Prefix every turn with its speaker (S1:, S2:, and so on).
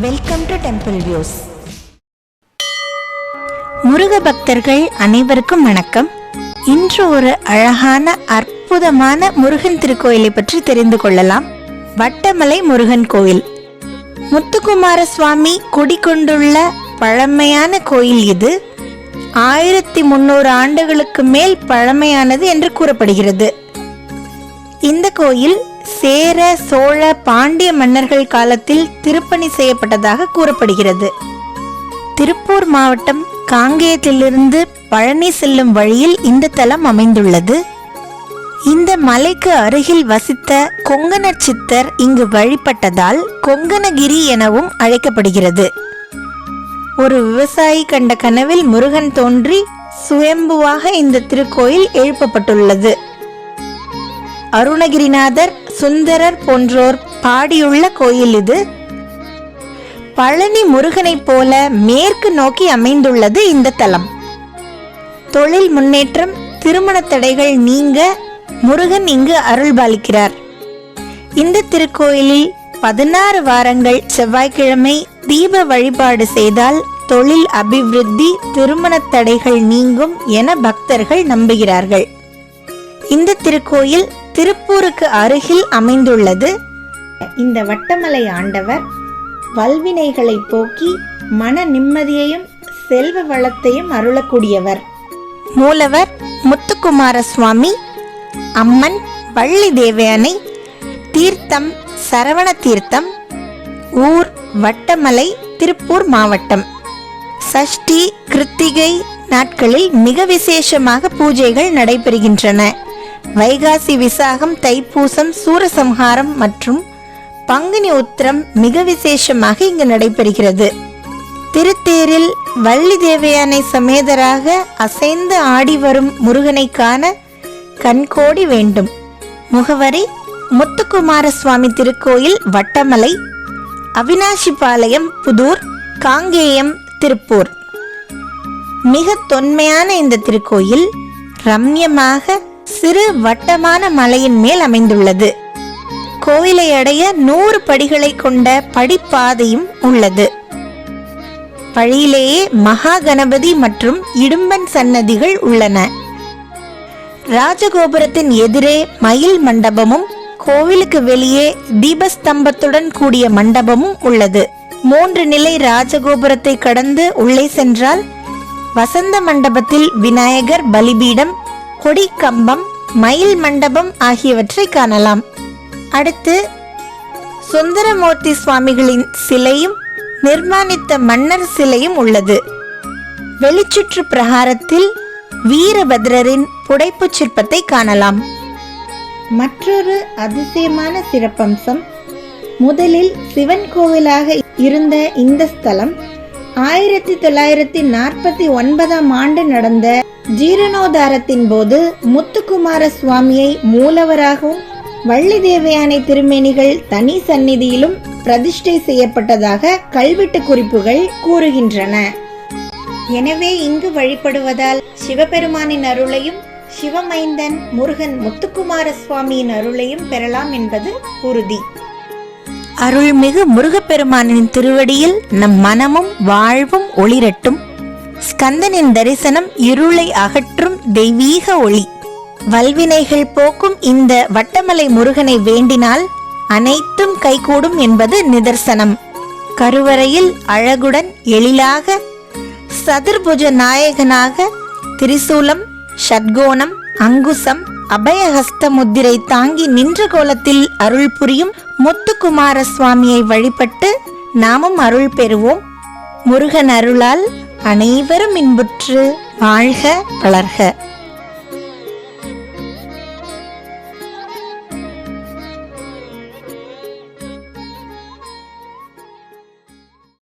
S1: Welcome to temple views Muruga பக்தர்கள் அனைவருக்கும் வணக்கம். இன்று ஒரு அழகான அற்புதமான முருகன் திருக்கோயிலை பற்றி தெரிந்து கொள்ளலாம். வட்டமலை முருகன் கோயில். முத்துக்குமார சுவாமி குடிகொண்டுள்ள பழமையான கோயில் இது. ஆயிரத்தி முன்னூறு ஆண்டுகளுக்கு மேல் பழமையானது என்று கூறப்படுகிறது. இந்த கோயில் சேர சோழ பாண்டிய மன்னர்கள் காலத்தில் திருப்பணி செய்யப்பட்டதாக கூறப்படுகிறது. திருப்பூர் மாவட்டம் காங்கேயத்திலிருந்து பழனி செல்லும் வழியில் இந்த தலம் அமைந்துள்ளது. இந்த மலைக்கு அருகில் வசித்த கொங்கண சித்தர் இங்கு வழிபட்டதால் கொங்கணகிரி எனவும் அழைக்கப்படுகிறது. ஒரு விவசாயி கண்ட கனவில் முருகன் தோன்றி சுயம்புவாக இந்த திருக்கோயில் எழுப்பப்பட்டுள்ளது. அருணகிரிநாதர் சுந்தரர் போன்றோர் பாடியுள்ள கோயில் இது. பழனி முருகனைப் போல மேற்கு நோக்கி அமைந்துள்ளது இந்த தலம். தொழில் முன்னேற்றம் திருமண தடைகள் நீங்க முருகன் இங்கு அருள்பாலிக்கிறார். இந்த திருக்கோயிலில் பதினாறு வாரங்கள் செவ்வாய்க்கிழமை தீப வழிபாடு செய்தால் தொழில் அபிவிருத்தி திருமண தடைகள் நீங்கும் என பக்தர்கள் நம்புகிறார்கள். இந்த திருக்கோயில் திருப்பூருக்கு அருகில் அமைந்துள்ளது. இந்த வட்டமலை ஆண்டவர் வல்வினைகளை போக்கி மன நிம்மதியையும் செல்வ வளத்தையும் அருளக்கூடியவர். மூலவர் முத்துக்குமார சுவாமி அம்மன் வள்ளி தேவயானை தீர்த்தம் சரவண தீர்த்தம் ஊர் வட்டமலை திருப்பூர் மாவட்டம். சஷ்டி கிருத்திகை நாட்களில் மிக விசேஷமாக பூஜைகள் நடைபெறுகின்றன. வைகாசி விசாகம் தைப்பூசம் சூரசம்ஹாரம் மற்றும் பங்குனி உத்திரம் மிக விசேஷமாக இங்கு நடைபெறுகிறது. திருத்தேரில் வள்ளி தேவையானை சமேதராக அசைந்து ஆடி வரும் முருகனை காண கண்கோடி வேண்டும். முகவரி முத்துக்குமார சுவாமி திருக்கோயில் வட்டமலை அவினாசிபாளையம் புதூர் காங்கேயம் திருப்பூர். மிக தொன்மையான இந்த திருக்கோயில் ரம்யமாக சிறு வட்டமான மலையின் மேல் அமைந்துள்ளது. கோயிலை அடைய நூறு படிகளை கொண்ட படிப்பாதையும் உள்ளது. வழியிலேயே மகா கணபதி மற்றும் இடும்பன் சன்னதிகள் உள்ளன. ராஜகோபுரத்தின் எதிரே மயில் மண்டபமும் கோவிலுக்கு வெளியே தீபஸ்தம்பத்துடன் கூடிய மண்டபமும் உள்ளது. மூன்று நிலை ராஜகோபுரத்தை கடந்து உள்ளே சென்றால் வசந்த மண்டபத்தில் விநாயகர் பலிபீடம் கொடி கம்பம் மயில் மண்டபம் ஆகியவற்றை காணலாம். அடுத்து சுந்தரமூர்த்தி சுவாமிகளின் சிலையும் நிர்மாணித்த மன்னர் சிலையும் உள்ளது. வெளிச்சுற்று பிரகாரத்தில் வீரபத்ரரின் புடைப்புச் சிற்பத்தை காணலாம். மற்றொரு அதிசயமான சிறப்பம்சம் முதலில் சிவன் கோவிலாக இருந்த இந்த ஸ்தலம் ஆயிரத்தி தொள்ளாயிரத்தி நாற்பத்தி ஒன்பதாம் ஆண்டு நடந்த ஜீரணோதாரத்தின் போது முத்துக்குமார சுவாமியை மூலவராகவும் வள்ளி தேவையானை திருமேனிகள் தனி சந்நிதியிலும் பிரதிஷ்டை செய்யப்பட்டதாக கல்வெட்டு குறிப்புகள் கூறுகின்றன. எனவே இங்கு வழிபடுவதால் சிவபெருமானின் அருளையும் சிவமைந்தன் முருகன் முத்துக்குமார சுவாமியின் அருளையும் பெறலாம் என்பது உறுதி. அருள்மிகு முருகப்பெருமானின் திருவடியில் நம் மனமும் வாழ்வும் ஒளிரட்டும். ஸ்கந்தனின் தரிசனம் இருளை அகற்றும் தெய்வீக ஒளி. வல்வினைகள் போக்கும் இந்த வட்டமலை முருகனை வேண்டினால் அனைத்தும் கைகூடும் என்பது நிதர்சனம். கருவறையில் அழகுடன் எழிலாக சதுர்புஜ நாயகனாக திரிசூலம் ஷட்கோணம் அங்குசம் அபயஹஸ்த முத்திரை தாங்கி நின்ற கோலத்தில் அருள் புரியும் முத்துக்குமார சுவாமியை வழிபட்டு நாமும் அருள் பெறுவோம். முருகன் அருளால் அனைவரும் இன்புற்று வாழ்க வளர்க.